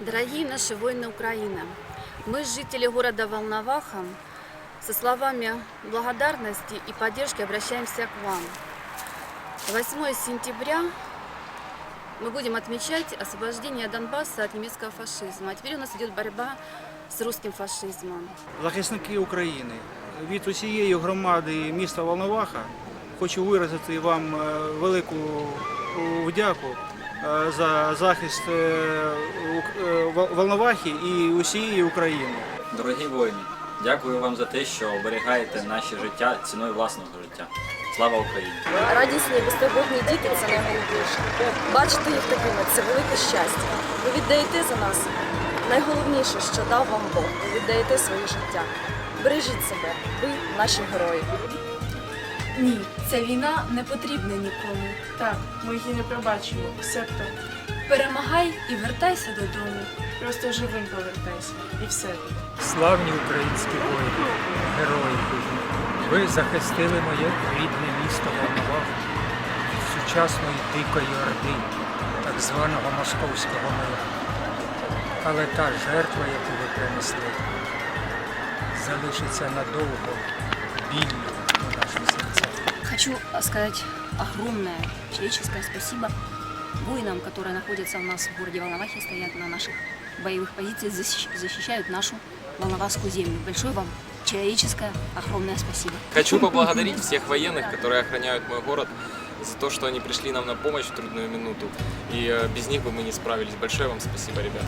Дорогие наши воины Украины, мы, жители города Волноваха, со словами благодарности и поддержки обращаемся к вам. 8 сентября мы будем отмечать освобождение Донбасса от немецкого фашизма. А теперь у нас идет борьба с русским фашизмом. Захисники України від усієї громади міста Волноваха хочу виразити вам е, велику е, вдяку е, за захист е, е, Вол- Волновахи і усієї України. Дорогі воїни, дякую вам за те, що оберігаєте наші життя ціною власного життя. Слава Україні! Радісні безтурботні діти це найголовніше. Бачити їх такими це велике щастя. Ви віддаєте за нас найголовніше, що дав вам Бог. Ви віддаєте своє життя. Бережіть себе, ви наші герої. Ні, ця війна не потрібна нікому. Так, ми її не пробачимо. Себто, Перемагай і вертайся додому. просто живим повертайся. І все. Славні українські воїни, герої. Ви захистили моє рідне місто Волноваху від сучасної дикої орди, так званого московського миру. Але та жертва, яку ви принесли, залишиться надовго серцях. Хочу сказать огромное человеческое спасибо воинам, которые находятся у нас в городе Волновахе, стоят на наших боевых позициях, защищ- защищают нашу Волновахскую землю. Большое вам человеческое огромное спасибо. Хочу поблагодарить всех военных, которые охраняют мой город, за то, что они пришли нам на помощь в трудную минуту. И э, без них бы мы не справились. Большое вам спасибо, ребят.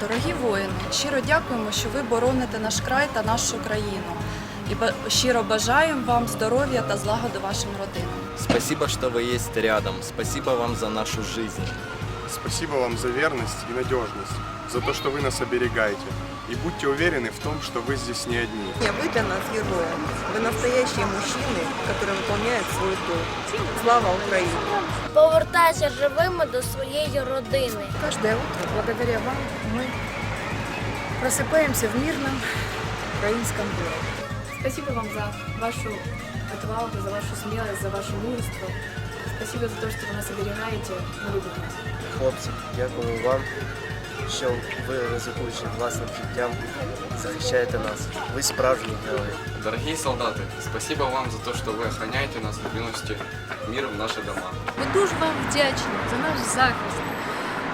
Дорогі воїни, щиро дякуємо, що ви бороните наш край та нашу країну. І ба- щиро бажаємо вам здоров'я та злагоди вашим родинам. Спасибо, что вы есть рядом. Спасибо вам за нашу жизнь. Спасибо вам за верность и надежность, за то, что вы нас оберегаете. И будьте уверены в том, что вы здесь не одни. Вы для нас герои. Вы настоящие мужчины, которые выполняют свой долг. Слава Україні! Повертайся живими до своєї родини. Каждое утро, благодаря вам, мы просыпаемся в мирном украинском городе. Спасибо вам за вашу отвагу, за вашу смелость, за ваше мужество. Спасибо за то, что вы нас оберегаете и любите нас. Хлопці, дякую вам, що ви ризикуючи власним життям, захищаєте нас. Ви справжні герої. Дорогие солдаты, спасибо вам за то, что вы охраняете нас и приносите мир в наши дома. Ми дуже вам вдячні за наш захист,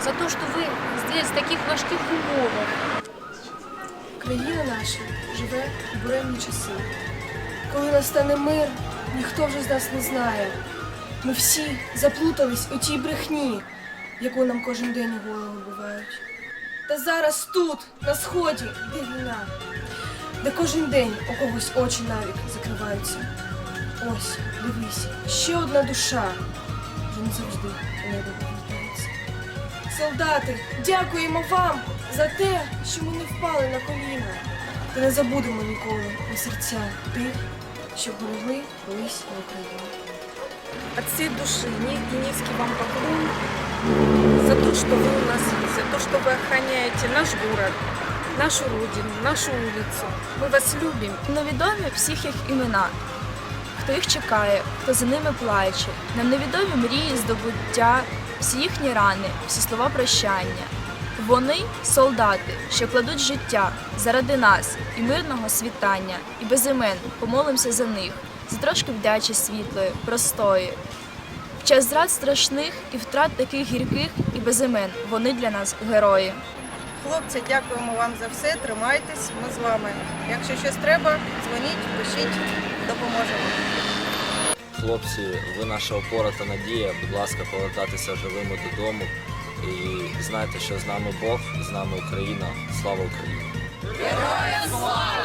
за те, що ви здесь в таких важких умовах. Країна наша живе у буремні часи. Коли настане мир, ніхто вже з нас не знає. Ми всі заплутались у тій брехні, яку нам кожен день у голову бувають. Та зараз тут, на сході, йде війна, де кожен день у когось очі навік закриваються. Ось, дивись, ще одна душа вже не завжди у небо повертається. Солдати, дякуємо вам за те, що ми не впали на коліна. Та не забудемо ніколи на серця тих, що берегли колись на Україну. От всей души низкий, низкий вам поклон за то, что вы у нас есть, за то, что вы охраняете наш город, нашу родину, нашу улицу. Мы вас любим. Невідомі всіх їх імена. Хто їх чекає, хто за ними плаче. Нам невідомі мрії, здобуття, всі їхні рани, всі слова прощання. Вони солдати, що кладуть життя заради нас і мирного світання, і без імен помолимося за них, за трошки вдячі світлої, простої. В час зрад страшних і втрат таких гірких і без імен вони для нас герої. Хлопці, дякуємо вам за все. Тримайтесь, ми з вами. Якщо щось треба, дзвоніть, пишіть, допоможемо. Хлопці, ви наша опора та надія. Будь ласка, повертатися живими додому. І знайте, що з нами Бог, з нами Україна. Слава Україні! Героям слава!